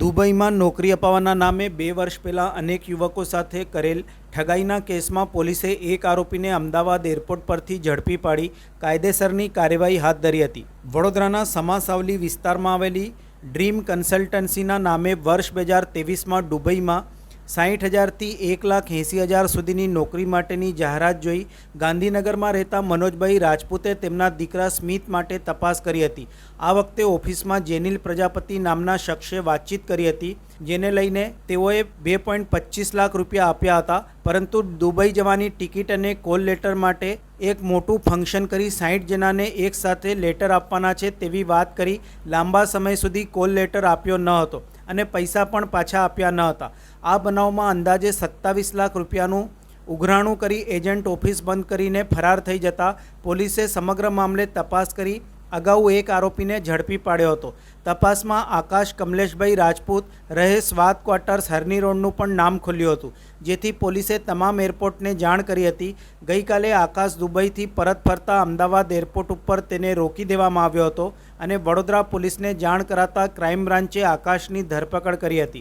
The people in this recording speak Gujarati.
દુબઈમાં નોકરી અપાવવાના નામે બે વર્ષ પહેલાં અનેક યુવકો સાથે કરેલ ઠગાઈના કેસમાં પોલીસે એક આરોપીને અમદાવાદ એરપોર્ટ પરથી ઝડપી પાડી કાયદેસરની કાર્યવાહી હાથ ધરી હતી. વડોદરાના સમાસાવલી વિસ્તારમાં આવેલી ડ્રીમ કન્સલ્ટન્સીના નામે વર્ષ બે હજાર તેવીસમાં દુબઈમાં સાહીઠ હજારથી એક લાખ એંસી હજાર સુધીની નોકરી માટેની જાહેરાત જોઈ ગાંધીનગરમાં રહેતા મનોજભાઈ રાજપૂતે તેમના દીકરા સ્મિત માટે તપાસ કરી હતી. આ વખતે ઓફિસમાં જેનિલ પ્રજાપતિ નામના શખ્સે વાતચીત કરી હતી, જેને લઈને તેઓએ બે પોઈન્ટ પચીસ લાખ રૂપિયા આપ્યા હતા, પરંતુ દુબઈ જવાની ટિકિટ અને કોલ લેટર માટે એક મોટું ફંક્શન કરી સાઠ જણાને એકસાથે લેટર આપવાના છે તેવી વાત કરી લાંબા સમય સુધી કોલ લેટર આપ્યો ન હતો. અને પૈસા પણ પાછા આપ્યા ન હતા. આ બનાવમાં અંદાજે સત્તાવીસ લાખ રૂપિયાનું ઉઘરાણું કરી એજન્ટ ઓફિસ બંધ કરીને ફરાર થઈ જતા પોલીસે સમગ્ર મામલે તપાસ કરી અગાઉ એક આરોપીને ઝડપી પાડ્યો હતો. તપાસમાં આકાશ કમલેશભાઈ રાજપૂત રહે સ્વાત ક્વાર્ટર્સ હરની રોડનું પણ નામ ખુલ્યું હતું, જેથી પોલીસે તમામ એરપોર્ટને જાણ કરી હતી. ગઈકાલે આકાશ દુબઈથી પરત ફરતા અમદાવાદ એરપોર્ટ ઉપર તેને રોકી દેવામાં આવ્યો હતો અને વડોદરા પોલીસને જાણ કરાતા ક્રાઇમ બ્રાન્ચે આકાશની ધરપકડ કરી હતી.